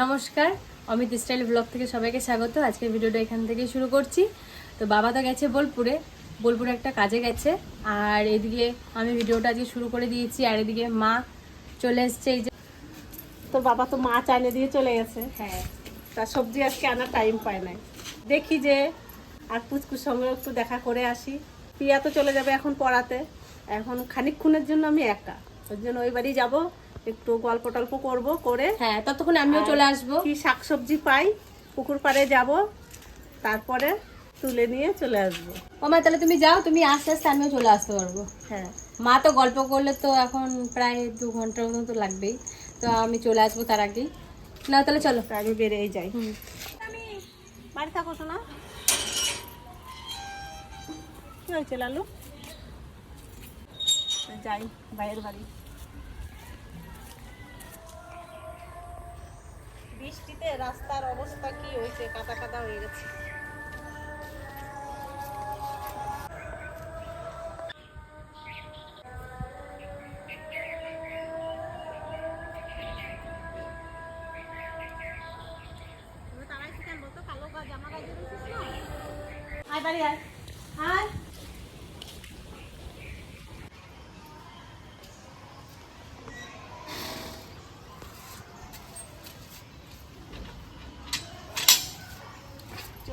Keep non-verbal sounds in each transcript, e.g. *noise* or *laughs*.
নমস্কার Amit style blog থেকে সবাইকে স্বাগত। আজকের ভিডিওটা এখান থেকে শুরু করছি। তো বাবা তো গেছে বোলপুরে বোলপুরে একটা কাজে গেছে। আর এদিকে আমি ভিডিওটা আজকে শুরু করে দিয়েছি আর এদিকে মা চলে এসছে এই যে তোর বাবা তো মাছ এনে দিয়ে চলে গেছে। হ্যাঁ। তার সবজি আজকে আনার টাইম পায় নাই। দেখি যে আর পুচকুর সঙ্গে একটু দেখা করে আসি। পিয়া তো চলে যাবে এখন পড়াতে। এখন খানিকক্ষণের জন্য আমি একা। ওর জন্য ওই বাড়ি যাব। একটু গল্প টল্প করব করে। হ্যাঁ ততক্ষণ আমিও চলে আসব। কি শাকসবজি পাই পুকুর পাড়ে যাব তারপরে তুলে নিয়ে চলে আসব। ও মা তাহলে তুমি যাও তুমি আস্তে আস্তে আমিও চলে আসতে পারব। হ্যাঁ। মা তো গল্প করলে তো এখন প্রায় দু ঘণ্টার মতো তো লাগবেই। তো আমি চলে আসব তার আগেই। না তাহলে চলো। আমি বেরিয়ে যাই। বাড়ি থাকো শোনা কি হয়েছে লালু? যাই ভাইয়ের বাড়ি। বৃষ্টিতে রাস্তার অবস্থা কি হয়েছে? কাদা কাদা হয়ে গেছে।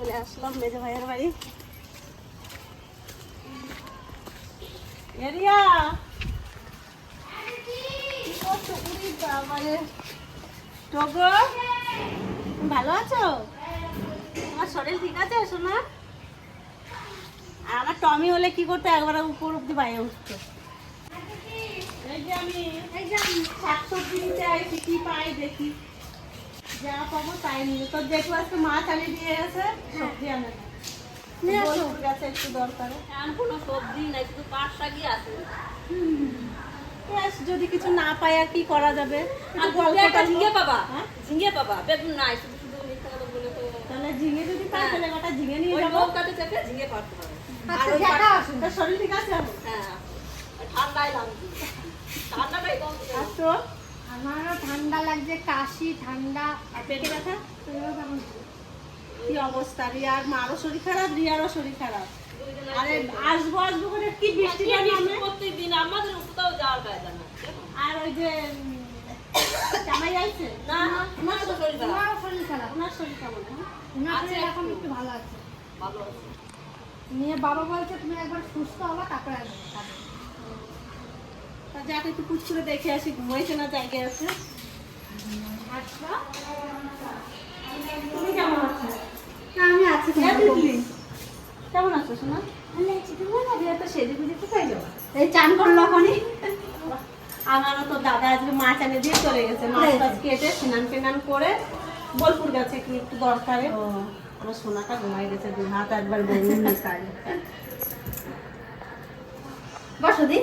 চলে আসলাম মেজো ভাইয়ের বাড়ি। এরিয়া! ভালো আছো? তোমার শরীর ঠিক আছে সোনা আমার টমি হলে কি করতে? একবার উপর অব্দি বাইরে উঠতো। এই আমি আমি শাকসবজি নিতে আইছি কি পাই দেখি। যা পাবো তাই নিয়ে। তোর দেখব আজকে মাছ আনি দিয়ে গেছে সবজি আনে না গেছে একটু দরকার। এখন কোনো সবজি নাই শুধু পাট শাকই আছে। যদি কিছু না পাই আর কি করা যাবে? আর ঝিঙে পাবা। হ্যাঁ? ঝিঙে পাবা বেগুন নাই শুধু শুধু মিথ্যা কথা বলে তো। তাহলে ঝিঙে যদি পাই হ্যাঁ। তাহলে কটা ঝিঙে নিয়ে যাব। নৌকাতে চেপে ঝিঙে পারতে হবে। আর ওই শরীর ঠিক আছে? হ্যাঁ। ঠান্ডায় লাগবে। ঠান্ডাটাই কম। আর তোর? আমারও ঠান্ডা লাগছে কাশি ঠান্ডা। আর পেটে ব্যথা? কি অবস্থা রিয়ার মারও শরীর খারাপ রিয়ারও শরীর খারাপ। আরে আসব আসব করে কি নামে আমাদের কোথাও যাওয়ার কায়দা না আর ওই যে উম, জামাই আইছে? না তো শরীর খারাপ। শরীর খারাপ। ওনার শরীর কেমন? হ্যাঁ? আছে এখন একটু। ভালো আছে। ভালো আছে। নিয়ে বাবা বলছে তুমি একবার সুস্থ হবা তারপরে আসবে। যাক একটু কুচ করে দেখে আসি ঘুমাইছে না জায়গায় আছে। আচ্ছা। তুমি কেমন আছো? আমি আছি হ্যাঁ। কেমন আছো এই চান করল আমারও তো দাদা আজকে মাছ এনে দিয়ে চলে গেছে মাছ টাছ কেটে স্নান টেনান করে বোলপুর গেছে কি একটু দরকারে। আমার সোনাটা ঘুমাই গেছে দুই হাত একবার বসো দি।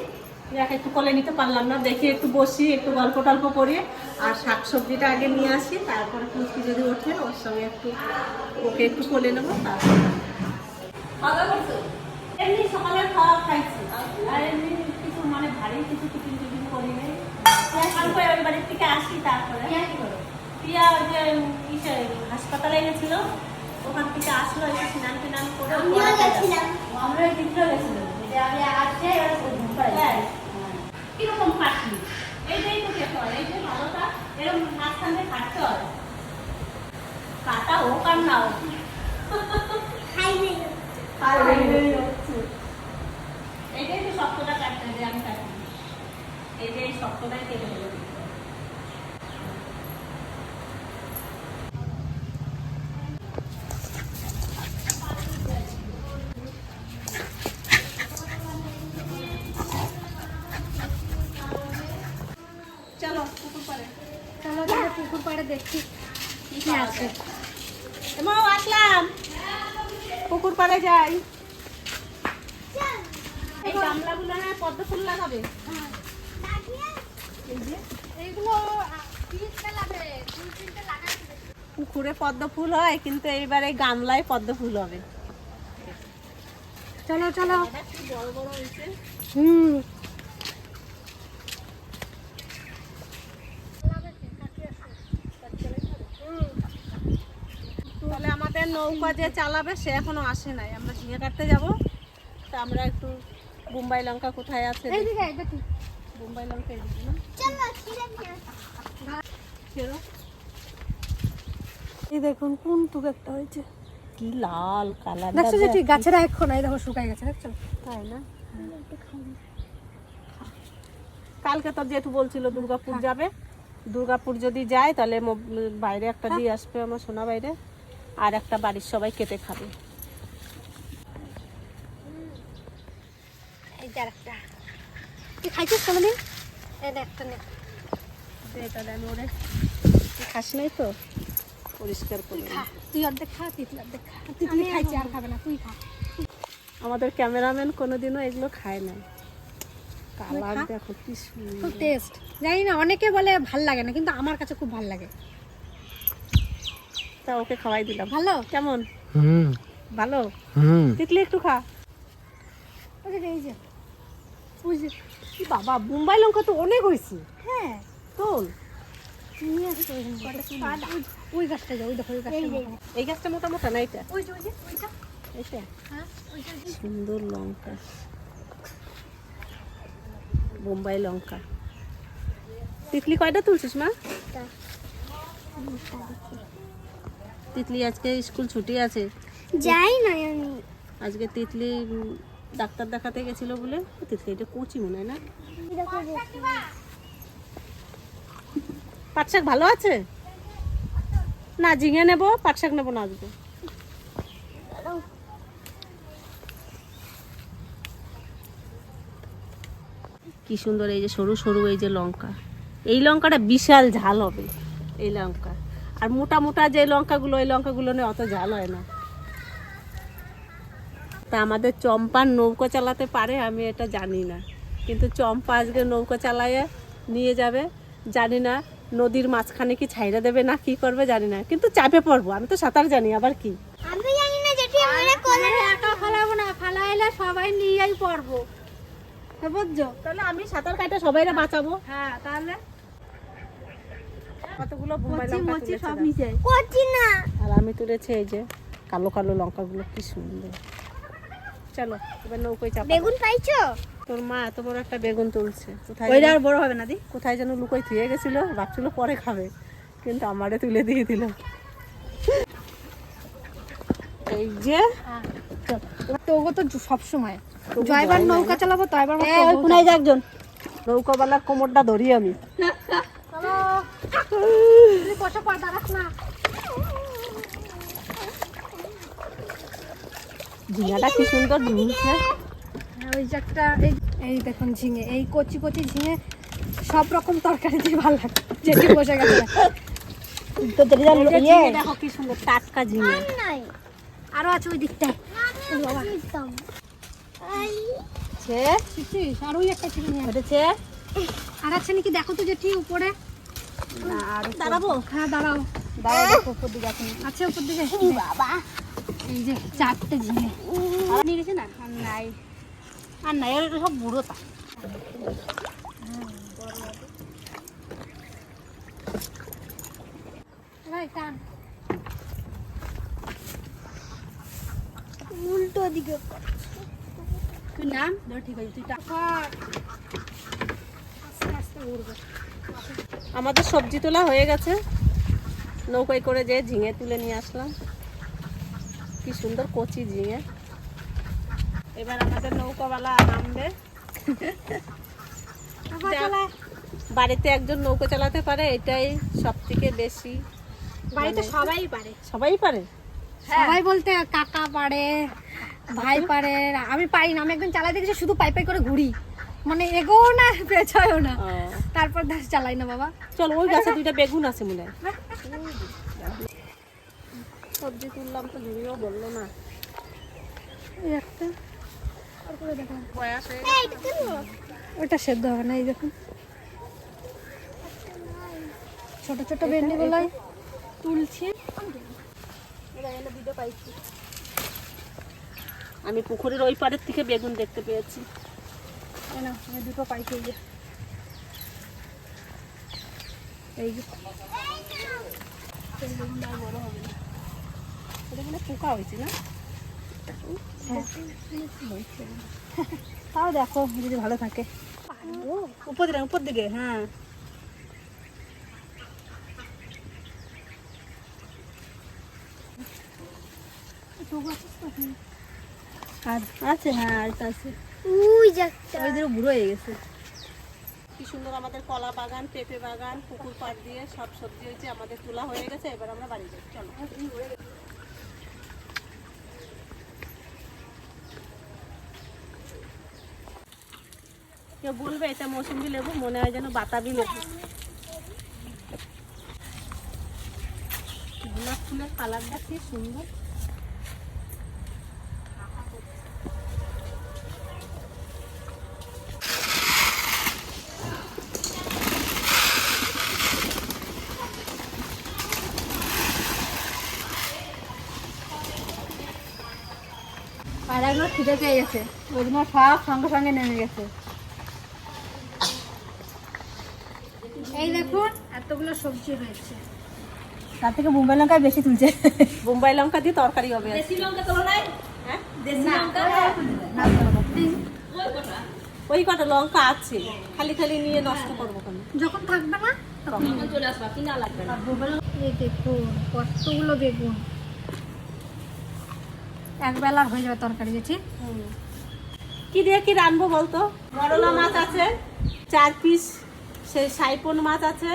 যাকে একটু কোলে নিতে পারলাম না। দেখি একটু বসি একটু গল্প টল্প করি। আর শাক সবজিটা আগে নিয়ে আসি তারপরে পুচকি যদি ওঠে ওর সঙ্গে একটু ওকে একটু কোলে নেব তারপর। এমনি সকালে খাওয়া খাইছি। আর এমনি কিছু মানে ভারী কিছু টিফিন টিফিন করি নাই। তারপরে ওই বাড়ির থেকে আসি তারপরে। প্রিয়া ওই যে হাসপাতালে গেছিল। ওখান থেকে আসলো এসে স্নান করে আমরা গেছিলাম। যে আমি আসছে হ্যাঁ। কীরকম কাটলি এইটাই তো খেতে হয় এই যে ভালোটা এরকম মাঝখানে কাটতে হয়। কাটা হোক আর না হোক। এটাই এইটাই তো শক্তটা কাটতে হবে আমি কাটি। এই যে এই শক্তটাই কেটে দেবো পুকুর পাড়ে দেখছি কি আছে। এমাও আসলাম। পুকুর পাড়ে যাই। এই গামলাগুলো না পদ্ম ফুল লাগাবে। এইগুলো পিস লাগাবে। দুই তিনটে লাগাচ্ছি পুকুরে পদ্ম ফুল হয় কিন্তু এইবার এই গামলায় পদ্ম ফুল হবে। চলো চলো। বড় বড় হয়েছে। হুম। নৌকা যে চালাবে সে এখনও আসে নাই। আমরা ঝিঙে কাটতে যাব। তা আমরা একটু বোম্বাই লঙ্কা কোথায় আছে দেখি। এইদিকে দেখি বোম্বাই লঙ্কা এদিকে না? এই দেখুন কোন টুক একটা হয়েছে। কি লাল কালার দেখছ যে ঠিক গাছের এখন এই দেখো শুকাই গেছে দেখছ? তাই না? কালকে তো জেঠু বলছিল দুর্গাপুর যাবে। দুর্গাপুর যদি যায় তাহলে বাইরে একটা দিয়ে আসবে আমার সোনা বাইরে। আর একটা বাড়ির সবাই কেটে খাবে। এই যে একটা তুই খাইছিস কোনোদিন? এই একটা নে। এটা দেন ওরে। তুই খাস নাই তো? পরিষ্কার করে খা তুই অর্ধেক খা তিতলি অর্ধেক খা। তিতলি খাইছি আর খাবে না তুই খা। আমাদের ক্যামেরাম্যান কোনোদিনও এগুলো খায় না কালার দেখো কি খুব সুন্দর টেস্ট জানি না অনেকে বলে ভালো লাগে না কিন্তু আমার কাছে খুব ভালো লাগে। তা ওকে খাওয়াই দিলাম। ভালো? কেমন? হুম। ভালো? হুম। তিতলি একটু খা। যে। কি বাবা বোম্বাই লঙ্কা তো অনেক হয়েছে। হ্যাঁ তোল। ওই- গাছটা যাও ওই দেখো ওই গাছটা এই গাছটা মোটা মোটা না এটা? ওই যে ওই যে ওইটা। এটা হ্যাঁ ওইটা সুন্দর লঙ্কা। বোম্বাই লঙ্কা। তিতলি কয়টা তুলছিস মা? তিতলি আজকে স্কুল ছুটি আছে। যাই না আমি। আজকে তিতলি ডাক্তার দেখাতে গেছিল বলে। তিতলি এটা কচি মনে হয় না? পাট শাক ভালো আছে? না ঝিঙে নেব পাট শাক নেব না আজকে। কি সুন্দর এই যে সরু সরু এই যে লঙ্কা। এই লঙ্কাটা বিশাল ঝাল হবে এই লঙ্কা। আর মোটা মোটা যে লঙ্কাগুলো ওই লঙ্কাগুলো নিয়ে অত ঝাল হয় না। তা আমাদের চম্পার নৌকা চালাতে পারে আমি এটা জানি না। কিন্তু চম্পা আজকে নৌকা চালাইয়ে নিয়ে যাবে জানি না নদীর মাঝখানে কি ছাইরা দেবে না কি করবে জানি না। কিন্তু চাপে পড়ব আমি তো সাঁতার জানি আবার কি? আমি জানি না যেটি আমরা কোলে একা ফালাবো না ফালাইলে সবাই নিয়েই পড়ব। বুঝছ? তাহলে আমি সাঁতার কাটা সবাইরা বাঁচাবো। হ্যাঁ তাহলে? কতগুলো সব নিচে না। আর আমি তুলেছি এই যে কালো কালো লঙ্কাগুলো কি সুন্দর। চলো এবার নৌকোয় চাপা বেগুন পাইছো? তোর মা এত বড় একটা বেগুন তুলছে। কোথায় ওইটা যেন- আর বড় হবে না দি। কোথায় যেন লুকোয় থুয়ে গেছিল ভাবছিল পরে খাবে কিন্তু আমারে তুলে দিয়ে দিল। এই যে তো ওগো তো সব সময়। জয়বার নৌকা চালাবো তো এবার কোনায় একজন নৌকাওয়ালার কোমরটা ধরি আমি। দাঁড়াস না। ঝিঙাটা কি সুন্দর ঝুলছে। হ্যাঁ, ওই যে একটা এই এই দেখুন ঝিঙে এই কচি কচি ঝিঙে সব রকম তরকারি দিয়ে ভালো লাগে। যেটি বসে গেছে। এই যে ঝিঙে দেখো কি সুন্দর টাটকা ঝিঙে। নাই। আরও আছে ওই বুঝছিস আর ওই একটা আর আছে নাকি দেখো তো যেটি উপরে। দাঁড়াবো? হ্যাঁ দাঁড়াও। দাঁড়াও উপর দিকে আছে আছে উপর দিকে। বাবা। এই যে চারটে ঝিঙে। আর নিয়ে গেছে না? আর নাই। আর নাই এটা সব বুড়ো তা। উল্টো দিকে। তুই নাম? ধর ঠিক আছে তুই টা- আস্তে আস্তে উড়বে আমাদের সবজি তোলা হয়ে গেছে। নৌকায় করে যে ঝিঙে তুলে নিয়ে আসলাম। কি সুন্দর কচি ঝিঙে। এবার আমাদের নৌকাওয়ালা নামবে। বাড়িতে একজন নৌকা চালাতে পারে এটাই সব থেকে বেশি বাড়িতে সবাই পারে। সবাই পারে? সবাই বলতে কাকা পারে ভাই পারে আমি পারি না আমি একদিন চালাতে গেছি শুধু পাই পাই করে ঘুরি। মানে এগোও না পেছায়ও না। তারপর ধর চালাই না বাবা। চল ওই গাছে দুইটা বেগুন আছে মনে হয়। সবজি তুললাম তো ঝুড়িও বলল না। এই একটা। ওটা সেদ্ধ হবে না এই দেখুন। ছোট ছোট ভেন্ডি গুলাই তুলছি। আমি পুকুরের ওই পাড়ের থেকে বেগুন দেখতে পেয়েছি। এই নাও, আমি দুটো পাইছি এই যে। এই যে এটা মানে পোকা হয়েছে না? তাও দেখো যদি ভালো থাকে। উপর দিকে উপর দিকে হ্যাঁ। আর আছে হ্যাঁ আর আছে। উই যাচ্ছে ওই বুড়ো হয়ে গেছে। কি সুন্দর আমাদের কলা বাগান, পেঁপে বাগান, পুকুর পাড় দিয়ে সব সবজি হয়েছে, আমাদের তোলা হয়ে গেছে, এবার আমরা বাড়ি যাই, চলো। কেউ বলবে এটা মৌসুমি লেবু, মনে হয় যেন বাতাবি লেবু। গোলাপ ফুলের কালারটা কি সুন্দর? পেয়ে গেছে। ওই জন্য সব সঙ্গে সঙ্গে নেমে গেছে। এই দেখুন এতগুলো সবজি হয়েছে। তার থেকে বোম্বাই লঙ্কা বেশি তুলছে। বোম্বাই লঙ্কা দিয়ে তরকারি হবে দেশি লঙ্কা তোলো নাই হ্যাঁ? দেশি লঙ্কা? ওই কটা লঙ্কা আছে। খালি খালি নিয়ে নষ্ট করব কেন? যখন থাকবে না তখন চলে আসবা কিনা লাগবে না। এই দেখুন কতগুলো বেগুন। একবেলা হয়ে যাবে তরকারি গেছি কি দিয়ে কি রানবো বলতো? মরলা মাছ আছে চার পিস সেই সাইপন মাছ আছে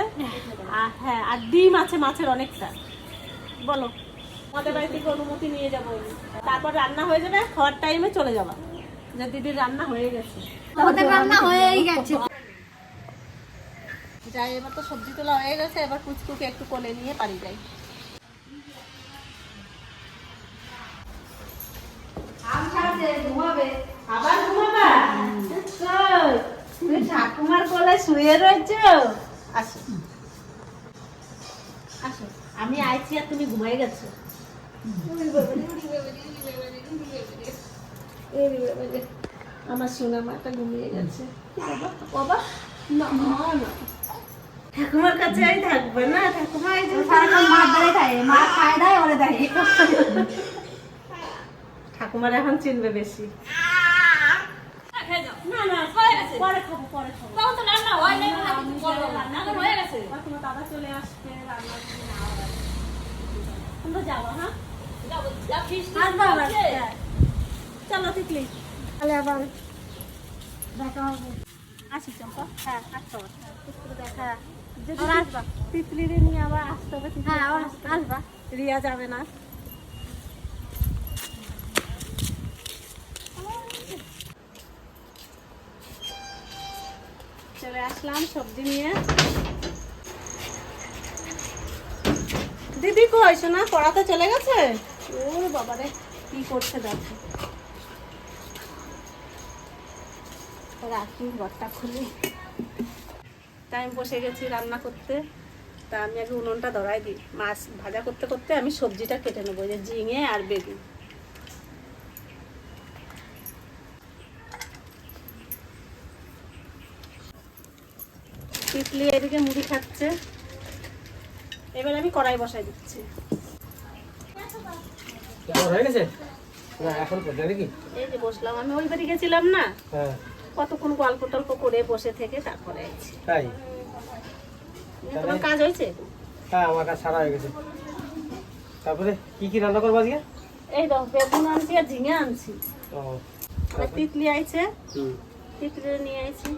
আর হ্যাঁ আর ডিম আছে মাছের অনেকটা। বলো আমাদের বাড়ি থেকে অনুমতি নিয়ে যাব তারপর রান্না হয়ে যাবে খাওয়ার টাইমে চলে যাবা। যে দিদির রান্না হয়ে গেছে। আমাদের রান্না হয়েই গেছে। যাই এবার তো সবজি তোলা হয়ে গেছে এবার কুচকুকে একটু কোলে নিয়ে বাড়ি যাই। আবার ঘুমাবা? তুমি ঠাকুমার কোলে শুয়ে রয়েছ? আসো। আসো। আমি আইছি আর তুমি ঘুমাই গেছো। আমার সোনা মাটা ঘুমিয়ে গেছে। বাবা, না না ঠাকুমার কাছে আমি থাকবে না। ঠাকুমা এই যে মা খায় দেয় ওরে দেয়। ঠাকুমার এখন চিনবে বেশি। না না হয়ে পরে খাব পরে খাব তখন তো রান্না হয় না কিছু। করব না রান্না হয়ে গেছে দাদা চলে আসবে রান্না তোমরা যাব হ্যাঁ হ্যাঁ। চলো তাহলে আবার দেখা হবে আসি চম্পা হ্যাঁ আসতে হবে দেখা যদি আসবা। তিতলিরে নিয়ে আবার আসতে হবে হ্যাঁ আবার আসবা। রিয়া যাবে না। চলে আসলাম সবজি নিয়ে। দিদি কই শোনা পড়াতে চলে গেছে? ও বাবারে, কি করছে দেখো। রাখি, ঘরটা খুলে। তাই আমি বসে গেছি রান্না করতে। তা আমি আগে উনুনটা ধরাই দিই। মাছ ভাজা করতে করতে আমি সবজিটা কেটে নেব যে ঝিঙে আর বেগুন। তিতলি এদিকে মুড়ি খাচ্ছে। এবার আমি কড়াই বসাই দিচ্ছি। হয়ে গেছে? না এখন এই যে বসলাম। আমি ওই বাড়ি গেছিলাম না? হ্যাঁ। কতক্ষণ গল্প টল্প করে বসে থেকে তারপরে তাই? তোমার কাজ হয়েছে? হ্যাঁ আমার সারা হয়ে গেছে। তারপরে কি কি রান্না করব আজকে? এই তো বেগুন আনছি আর ঝিঙে আনছি। ও। তিতলি আইছে। তিতলি নিয়ে আইছি।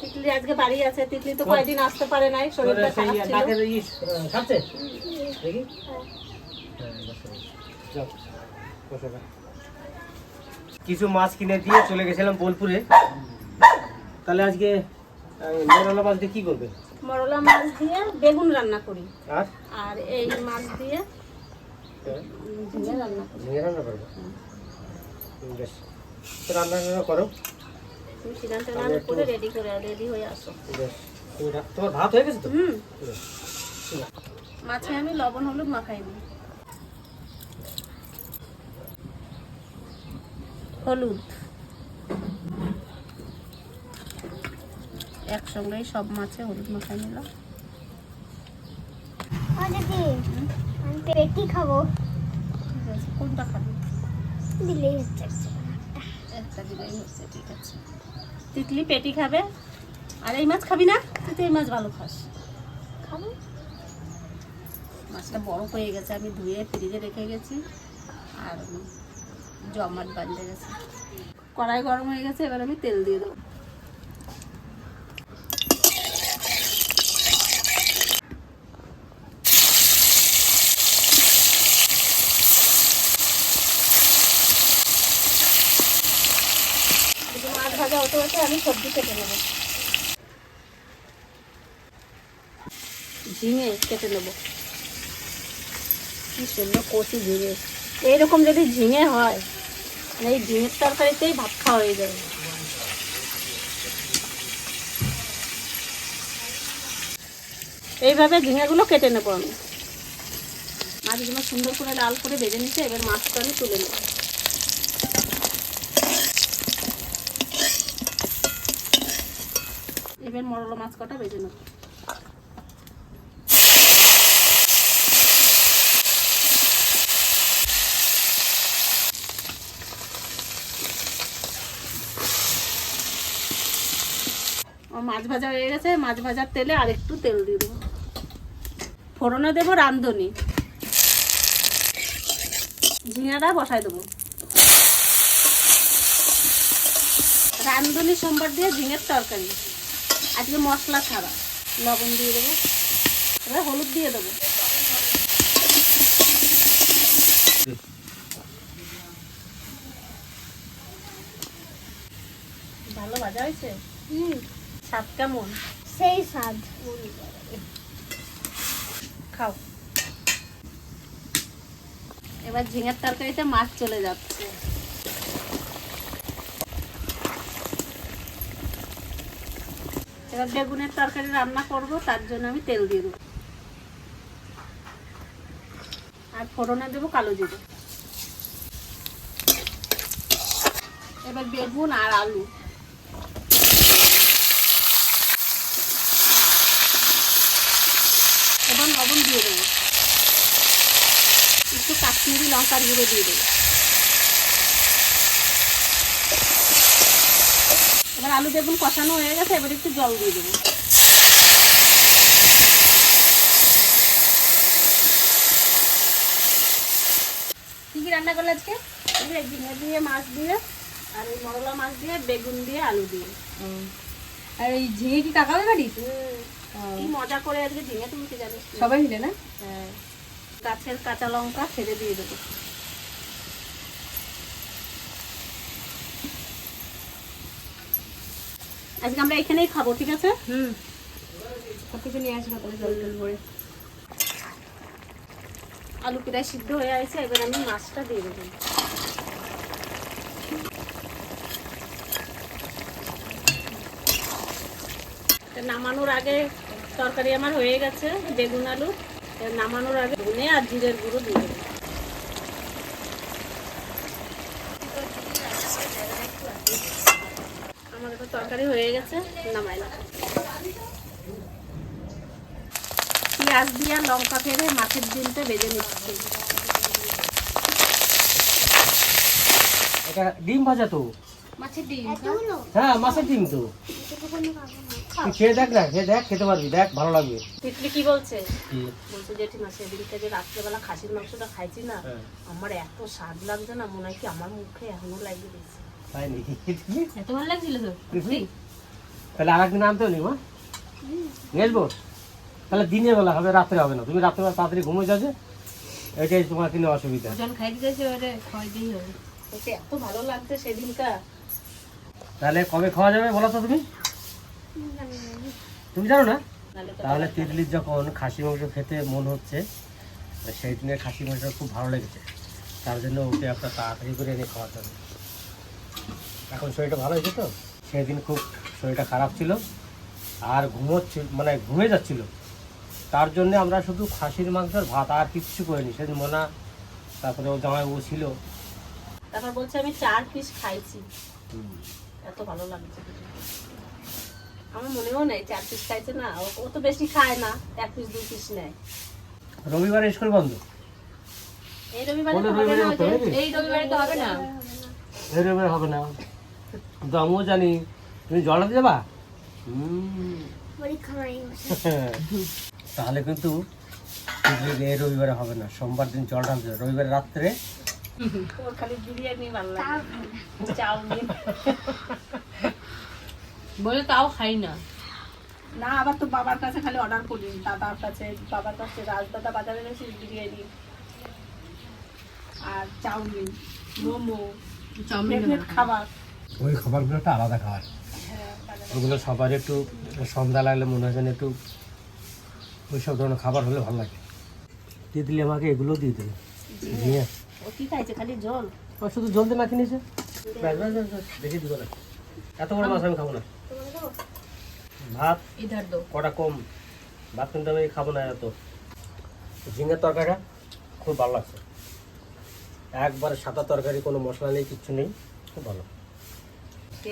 তিতলি আজকে বাড়ি আছে তিতলি তো কয়েকদিন আসতে পারে নাই শরীরটা খারাপ ছিল। হ্যাঁ, গা। কিছু মাছ কিনে দিয়ে চলে গেছিলাম বোলপুরে। তাহলে আজকে মরলা মাছ দিয়ে কি করবে? মরলা মাছ দিয়ে বেগুন রান্না করি। আর? আর এই মাছ দিয়ে ঝিঙে রান্না করি। ঝিঙে রান্না করবে? রান্না করো। তুমি সিদ্ধান্ত রান্না করে রেডি করে রেডি হয়ে আসো। বেশ তুমি রা- তোমার ভাত হয়ে গেছে তো? হুম। মাছে আমি লবণ হলুদ মাখাই দিই হলুদ। একসঙ্গেই সব মাছে হলুদ মাখাই নিলাম। আমি পেটি খাব। কোনটা খাবি? দিলেই হচ্ছে। দিলেই হচ্ছে ঠিক আছে। তিতলি পেটি খাবে? আর এই মাছ খাবি না? তুই তো এই মাছ ভালো খাস। খাব। মাছটা বড় হয়ে গেছে আমি ধুয়ে ফ্রিজে রেখে গেছি। আর জমাট বাঁধতে গেছে। কড়াই গরম হয়ে গেছে এবার আমি তেল দিয়ে দেবো এদিকে মাছ ভাজা হতে হতে আমি সবজি কেটে নেব। ঝিঙে কেটে নেব। কি সুন্দর কচি ঝিঙে। এইরকম যদি ঝিঙে হয় মানে এই ঝিঙের তরকারিতেই ভাত খাওয়া হয়ে যাবে। এইভাবে ঝিঙেগুলো কেটে নেব আমি। মাছগুলো সুন্দর করে লাল করে ভেজে নিচ্ছে এবার মাছটা আমি তুলে নেব। এবার মরলা মাছ কটা ভেজে নেব মাছ ভাজা হয়ে গেছে, মাছ ভাজার তেলে আর একটু তেল দিয়ে দেবো। ফোড়নে দেবো রান্ধনি ঝিঙাটা বসাই দেবো। রান্ধনি সোমবার দিয়ে ঝিঙের তরকারি। আজকে মশলা ছাড়া। লবণ দিয়ে দেবো। এবার হলুদ দিয়ে দেবো। ভালো ভাজা হয়েছে? হুম। স্বাদ কেমন? সেই স্বাদ। খাও। এবার ঝিঙের তরকারিতে মাছ চলে যাচ্ছে। এবার বেগুনের তরকারি রান্না করব, তার জন্য আমি তেল দিয়ে দেবো। আর ফোড়নে দেবো কালো জিরে। এবার বেগুন আর আলু। এবার লবণ দিয়ে দেবো। একটু কাশ্মীরি লঙ্কার গুঁড়ো দিয়ে দেবো। আলু বেগুন কষানো হয়ে গেছে এবার একটু জল দিয়ে দেবো। কি কি রান্না করলে আজকে? ঝিঙে দিয়ে মাছ দিয়ে আর এই মরলা মাছ দিয়ে বেগুন দিয়ে আলু দিয়ে। আর এই ঝিঙে কি কাকাবে বাড়ি? কি মজা করে আজকে ঝিঙে তুমি কি জানিস সবাই মিলে না? হ্যাঁ। গাছের কাঁচা লঙ্কা ছেড়ে দিয়ে দেবো। আজকে আমরা এখানেই খাব ঠিক আছে? হুম। সব কিছু নিয়ে আসব তাহলে জল টল আলু প্রায় সিদ্ধ হয়ে আছে এবার আমি মাছটা দিয়ে দেবো। নামানোর আগে তরকারি আমার হয়ে গেছে বেগুন আলু। নামানোর আগে ধনে আর জিরের গুঁড়ো দিয়ে দেবো। আমার তো তরকারি হয়ে গেছে নামাইলাম পেঁয়াজ দিয়ে লঙ্কা ফেলে মাছের ডিমটা বেজে নিচ্ছি। এটা ডিম ভাজা তো? মাছের ডিম হ্যাঁ মাছের ডিম তো। এতটুকুনি খাব না তুই খেয়ে দেখ না খেয়ে দেখ খেতে পারবি দেখ ভালো লাগবে। কি বলছে? কি? বলছে যে রাত্রেবেলা খাসির মাংসটা খাইছি না হ্যাঁ, আমার এত স্বাদ লাগছে না মনে হয় কি আমার মুখে এখনও লাগিয়ে দিচ্ছে তাই নাকি? এত ভালো লাগছিল তো। তাহলে আর একদিন আনতে নি মা। আসব তাহলে দিনের বেলা হবে রাত্রে হবে না। তুমি রাত্রেবেলা তাড়াতাড়ি ঘুমে যাচ্ছে এটাই তোমার কিনে অসুবিধা। ওজন হবে। এত ভালো লাগছে সেদিনকা তাহলে কবে খাওয়া যাবে বলো তো তুমি? তুমি জানো না? তাহলে তিতলির যখন খাসি মাংস খেতে মন হচ্ছে সেই দিনে খাসি মাংস খুব ভালো লেগেছে। তার জন্য ওকে একটা তাড়াতাড়ি করে এনে খাওয়াতে হবে। এখন শরীরটা ভালো হয়েছে তো? সেদিন খুব শরীরটা খারাপ ছিল আর ঘুমোচ্ছিল মানে ঘুমিয়ে যাচ্ছিল। তার জন্য আমরা শুধু খাসির মাংসের ভাত আর কিচ্ছু করিনি। সেদিন মোনা তারপরে ও জামাইবাবু ছিল। তারপর বলছে আমি চার পিস খাইছি। এত ভালো লাগছে আমার মনেও নেই চার পিস খাইছে না। ও- ও তো বেশি খায় না এক পিস দু পিস নেয়। রবিবারে স্কুল বন্ধ? এই রবিবারে হবে না। এই রবিবারে তো হবে না। এই রবিবার হবে না। কিন্তু আমিও জানি। তুমি জল আনতে যাবা। *laughs* তাহলে কিন্তু এই রবিবারে হবে না। সোমবার দিন জল ঢালতে হবে। রবিবারে রাত্রে? তোর খালি বিরিয়ানি ভালো চাউমিন। *laughs* বলে তাও খাই না। না আবার তো বাবার কাছে খালি অর্ডার করি। দাদার কাছে বাবার কাছে রাজদাদা বাজারে গেছি বিরিয়ানি। আর চাউমিন মোমো চাউমিন খাবার। ওই খাবারগুলো একটা আলাদা খাবার ওগুলো সবার একটু সন্ধ্যা লাগলে মনে হয় যেন একটু ওই সব ধরনের খাবার হলে ভালো লাগে। তিতলি আমাকে এগুলো দিয়ে দিয়ে কি খাইছে? খালি জল? ও শুধু জলদি মাখি নিয়েছে? দেখে দিব না এত বড় মাছ আমি খাব না। ভাত কটা কম? ভাত কিন্তু আমি খাব না এত। ঝিঙের তরকারিটা খুব ভালো লাগছে। একবার সাদা তরকারি কোনো মশলা নেই কিচ্ছু নেই খুব ভালো।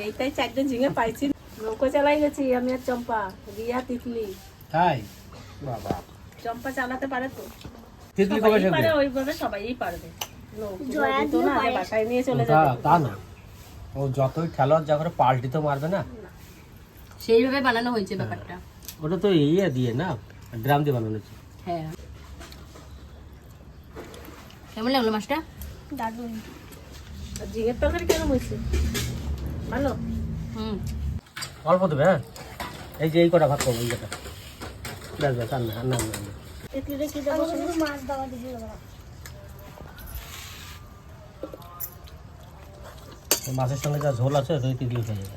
এইটাই চারটে ঝিঙে পাইছি। নৌকো চালাই গেছি আমি আর চম্পা রিয়া তিতলি। তাই? বাবা। চম্পা চালাতে পারে তো। তিতলি কবে শিখবে পারে ওইভাবে সবাই পারবে। নৌকো দিত না বাসায় নিয়ে চলে যাবে। তা না। ও যতই খেলোয়াড় যা করে পাল্টি তো মারবে না? সেইভাবে বানানো হয়েছে ব্যাপারটা। ওটা তো ইয়ে দিয়ে না ড্রাম দিয়ে বানানো হ্যাঁ। কেমন লাগল মাছটা? আর ঝিঙের তরকারি কেন হয়েছে? ভালো? হুম। অল্প দেবে হ্যাঁ? এই যে এই কটা ভাত করব এই কটা। ব্যাস ব্যাস আর না আর না আর না, আর না। তিতলিটা কি দেবো। মাছ দেওয়া দিবি মাছের সঙ্গে যা ঝোল আছে তো তিতলি খেয়ে যাবে।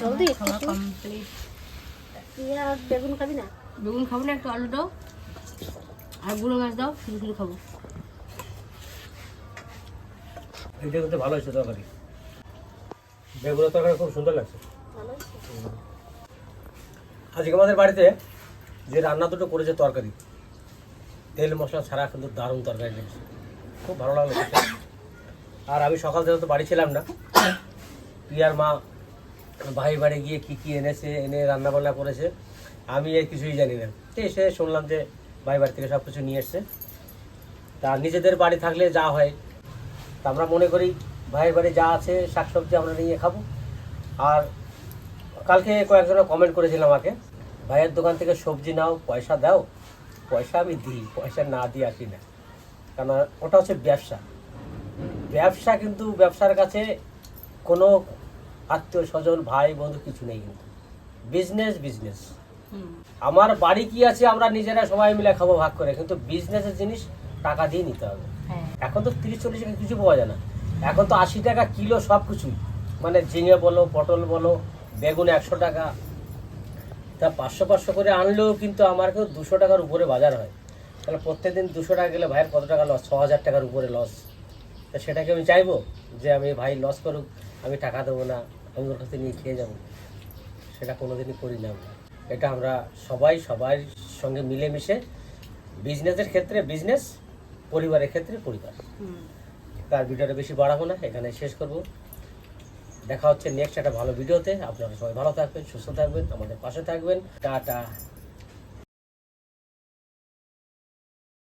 জলদি খাওয়া কমপ্লিট রিয়া বেগুন খাবি না? বেগুন খাব না একটু আলু দাও। আর গুঁড়ো মাছ দাও শুধু শুধু খাব। এটা কিন্তু ভালো হয়েছে তরকারি। বেগুনের তরকারি খুব সুন্দর লাগছে। আজকে আমাদের বাড়িতে যে রান্না দুটো করেছে তরকারি, তেল মশলা ছাড়া কিন্তু দারুণ তরকারি লেগেছে। খুব ভালো লাগল আর আমি সকাল থেকে তো বাড়ি ছিলাম না। প্রিয়ার মা ভাই বাড়ি গিয়ে কি কি এনেছে, এনে রান্না বান্না করেছে, আমি এর কিছুই জানি না। এসে শুনলাম যে ভাই বাড়ি থেকে সব কিছু নিয়ে এসছে। তা নিজেদের বাড়ি থাকলে যা হয় তা আমরা মনে করি ভাইয়ের বাড়ি যা আছে শাকসবজি আমরা নিয়ে খাব। আর কালকে কয়েকজন কমেন্ট করেছিল আমাকে ভাইয়ের দোকান থেকে সবজি নাও পয়সা দাও। পয়সা আমি দিই পয়সা না দিয়ে আসি না। কারণ ওটা হচ্ছে ব্যবসা। ব্যবসা কিন্তু ব্যবসার কাছে কোনো আত্মীয় স্বজন ভাই বন্ধু কিছু নেই কিন্তু। বিজনেস বিজনেস আমার বাড়ি কি আছে আমরা নিজেরা সবাই মিলে খাব ভাগ করে কিন্তু বিজনেসের জিনিস টাকা দিয়ে নিতে হবে। এখন তো তিরিশ চল্লিশ টাকা কিছু পাওয়া যায় না। এখন তো আশি টাকা কিলো সব কিছুই মানে ঝিঙে বলো, পটল বলো, বেগুন একশো টাকা। তা পাঁচশো পাঁচশো করে আনলেও কিন্তু আমার কিন্তু দুশো টাকার উপরে বাজার হয়। তাহলে প্রত্যেকদিন দুশো টাকা গেলে ভাইয়ের কত টাকা লস ছ হাজার টাকার উপরে লস তা সেটাকে আমি চাইব যে আমি ভাই লস করুক, আমি টাকা দেবো না, আমি ওর কাছে নিয়ে খেয়ে যাব। সেটা কোনোদিনই করি না আমরা। এটা আমরা সবাই সবার সঙ্গে মিলেমিশে বিজনেসের ক্ষেত্রে বিজনেস পরিবারের ক্ষেত্রে পরিবার। তার ভিডিওটা বেশি বাড়াবো না এখানে শেষ করব। দেখা হচ্ছে নেক্সট একটা ভালো ভিডিওতে। আপনারা সবাই ভালো থাকবেন সুস্থ থাকবেন আমাদের পাশে থাকবেন। টাটা।